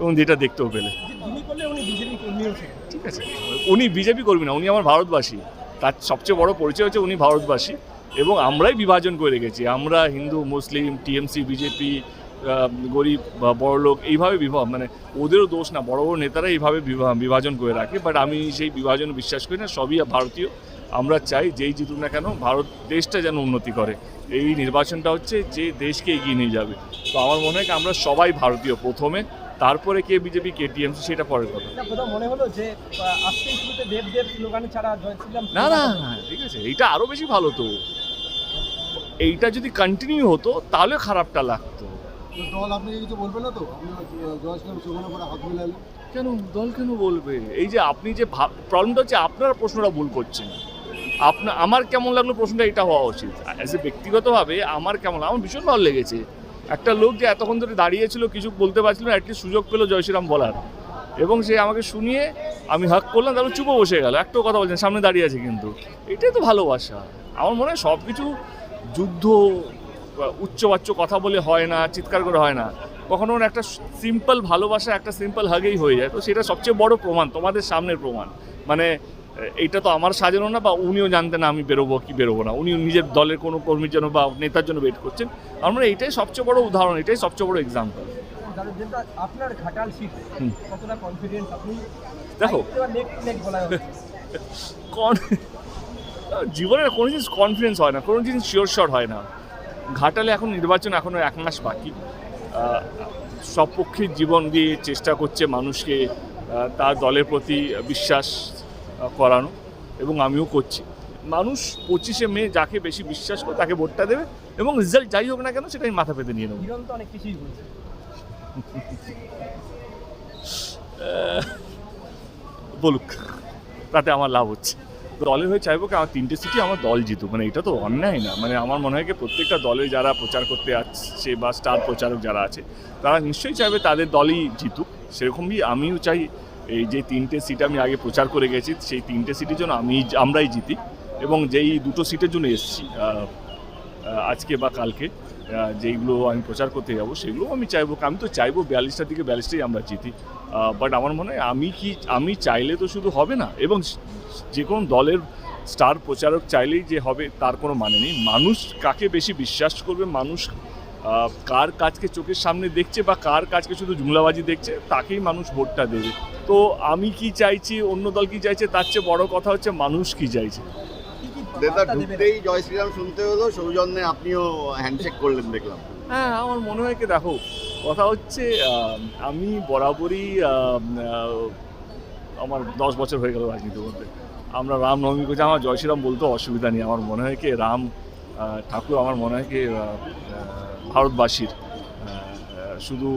এবং যেটা দেখতেও পেলে। ঠিক আছে। উনি বিজেপি কর্মী না, উনি আমার ভারতবাসী। তার সবচেয়ে বড় পরিচয় হচ্ছে উনি ভারতবাসী এবং আমরাই বিভাজন করে রেখেছি। আমরা হিন্দু, মুসলিম, টিএমসি, বিজেপি গরিব বা বড়লোক এইভাবে বিভাগ মানে ওদেরও দোষ না, বড় বড় নেতারা এইভাবে বিভাজন করে রাখে। বাট আমি সেই বিভাজন বিশ্বাস করি না, সবই ভারতীয়। আমরা চাই যেই জিতুক না কেন ভারত দেশটা যেন উন্নতি করে। এই নির্বাচনটা হচ্ছে যে দেশকে এগিয়ে নিয়ে যাবে। তো আমার মনে হয় আমরা সবাই ভারতীয় প্রথমে তারপরে কে বিজেপি কে টিএমসি সেটা পরের কথা। এটা মনে হলো যে আহ, আজকেই শুরুতে দেব দেব স্লোগানে ছাড়া জয় শ্রীরাম না না না। ঠিক আছে এইটা আরও বেশি ভালো তো। এইটা যদি কন্টিনিউ হতো তাহলে খারাপটা লাগতো। দল কিছু না তো? কেন দল কেন বলবে? এই যে আপনি যে প্রবলেমটা হচ্ছে আপনারা প্রশ্নটা ভুল করছেন। আপনার আমার কেমন লাগল প্রশ্নটা, এটা হওয়া উচিত। অ্যাজ এ ব্যক্তিগতভাবে আমার কেমন আমার ভীষণ ভালো লেগেছে। একটা লোক যে এতক্ষণ ধরে দাঁড়িয়েছিল কিছু বলতে পারছিল না, অ্যাটলিস্ট সুযোগ পেল জয়শ্রীরাম বলার। এবং সে আমাকে শুনিয়ে আমি হাক করলাম, তারপর চুপো বসে গেল। একটাও কথা বলছেন সামনে দাঁড়িয়ে আছে কিন্তু। এটাই তো ভালোবাসা। আমার মনে হয় সব কিছু যুদ্ধ উচ্চবাচ্য কথা বলে হয় না, চিৎকার করে হয় না। কখনো একটা সিম্পল ভালোবাসা, একটা সিম্পল হাগেই হয়ে যায়। তো সেটা সবচেয়ে বড় প্রমাণ, তোমাদের সামনের প্রমাণ। মানে এইটা তো আমার সাজানো না বা উনিও জানতেন না আমি বেরোবো কি বেরোবো না। উনি নিজের দলের কোনো কর্মীর জন্য বা নেতার জন্য ওয়েট করছেন। আমরা এটাই সবচেয়ে বড় উদাহরণ এটাই সবচেয়ে বড় এক্সাম্পল আপনার ঘাটাল কতটা কনফিডেন্স আপনি? দেখো। জীবনের কোনো জিনিস কনফিডেন্স হয় না কোনো জিনিস শিওর শট হয় না। ঘাটালে এখন নির্বাচন এখনও এক মাস বাকি। সব পক্ষের জীবন দিয়ে চেষ্টা করছে মানুষকে তার দলের প্রতি বিশ্বাস করানো এবং আমিও করছি। মানুষ পঁচিশে মে যাকে বেশি বিশ্বাস করে তাকে ভোটটা দেবে এবং রেজাল্ট যাই হোক না কেন সেটা আমি মাথা পেতে নিয়ে নেব। অনেক কিছুই বলছে। বলুক তাতে আমার লাভ হচ্ছে। দলের হয়ে চাইব কি আমার তিনটে সিটি আমার দল জিতুক মানে এটা তো অন্যায় না। মানে আমার মনে হয় কি প্রত্যেকটা দলে যারা প্রচার করতে আসছে বা স্টার প্রচারক যারা আছে তারা নিশ্চয়ই চাইবে তাদের দলই জিতুক। সেরকমই আমিও চাই এই যে তিনটে সিট আমি আগে প্রচার করে গেছি, সেই তিনটে সিটের জন্য আমি আমরাই জিতি এবং যেই দুটো সিটের জন্য এসেছি আজকে বা কালকে যেইগুলো আমি প্রচার করতে যাব, সেগুলো আমি চাইব, আমি তো চাইব বিয়াল্লিশটা থেকে বিয়াল্লিশটাই আমরা জিতি। বাট আমার মনে হয় আমি কি, আমি চাইলে তো শুধু হবে না এবং যে কোনো দলের স্টার প্রচারক চাইলেই যে হবে, তার কোনো মানে নেই। মানুষ কাকে বেশি বিশ্বাস করবে, মানুষ কার কাজকে চোখের সামনে দেখছে বা কার কাজকে শুধু জুমলাবাজি দেখছে তাকেই মানুষ ভোটটা দেবে। তো আমি কি চাইছি অন্য দল কি চাইছে তার চেয়ে বড় কথা হচ্ছে মানুষ কি চাইছে। নেতা ঢুকতেই জয় শ্রীরাম শুনতে হলো সৌজন্যে আপনিও হ্যান্ডশেক করলেন দেখলাম। হ্যাঁ আমার মনে হয় কি দেখো কথা হচ্ছে আমি বরাবরই আমার দশ বছর হয়ে গেল রাজনীতির মধ্যে। আমরা রামনবমী করছি আমার জয় শ্রীরাম বলতে অসুবিধা নেই। আমার মনে হয় কি রাম ঠাকুর আমার মনে হয় কি ভারতবাসীর শুধু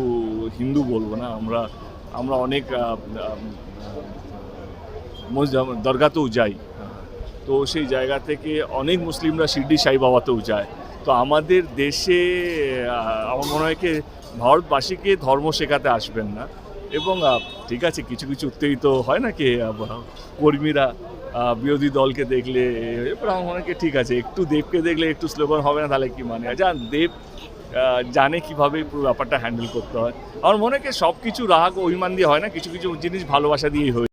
হিন্দু বলব না, আমরা আমরা অনেক দরগাতেও যাই। তো সেই জায়গা থেকে অনেক মুসলিমরা শিরডি সাই বাবাতেও যায়। তো আমাদের দেশে আমার মনে হয় কি, ভারতবাসীকে ধর্ম শেখাতে আসবেন না। এবং ঠিক আছে, কিছু কিছু উত্তেজিত হয় না কি কর্মীরা বিরোধী দলকে দেখলে এবার আমার মনে হয় ঠিক আছে, একটু দেবকে দেখলে একটু স্লোগান হবে না, তাহলে কি মানে যা দেব জানে কীভাবে পুরো ব্যাপারটা হ্যান্ডেল করতে হয়। আমার মনে হয় সব কিছু রাগ অভিমান দিয়ে হয় না, কিছু কিছু জিনিস ভালোবাসা দিয়েই হয়।